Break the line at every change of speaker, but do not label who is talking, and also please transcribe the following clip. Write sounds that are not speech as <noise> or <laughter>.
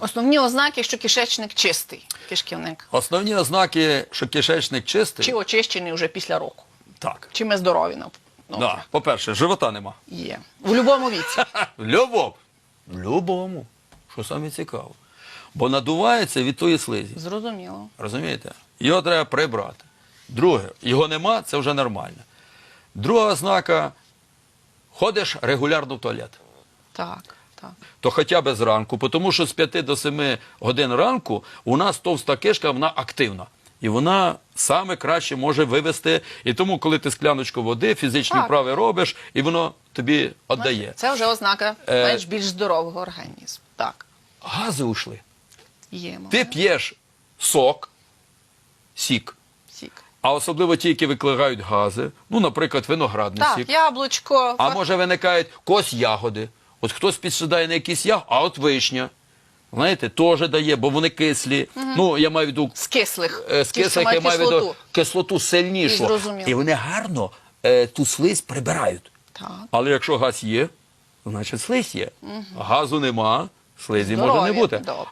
Основні ознаки, що кишечник чистий, кишківник.
Основні ознаки, що кишечник чистий.
Чи очищений вже після року.
Так.
Чи ми здорові ну,
Да. По-перше, живота нема.
є. В будь-якому віці. <laughs>
В любому. В любому. Що саме цікаво. Бо надувається від тої слизі.
Зрозуміло.
Розумієте? Його треба прибрати. Друге, його нема, це вже нормально. Друга ознака ходиш регулярно в туалет.
Так.
То хоча б зранку, тому що з 5 до 7 годин ранку у нас товста кишка, вона активна. І вона саме краще може вивести. І тому, коли ти скляночку води, фізичні
Так.
вправи робиш, і воно тобі віддає.
Це вже ознака
Е,
менш більш здорового організму. Так,
Гази ушли.
є.
Ти п'єш сок, сік,
Сік.
а особливо ті, які викликають гази, ну, наприклад, виноградний
Так,
сік.
яблучко.
А може виникають когось ягоди. От хтось підсідає на якийсь яг, а от вишня. Знаєте, теж дає, бо вони кислі. Ну, я маю в виду
З кислих.
е, з кислих, я маю в виду
кислоту.
сильнішу.
І.
І вони гарно е, ту слизь прибирають.
Так.
Але якщо газ є, значить слизь є. Газу нема, слизі може не бути.
Добре.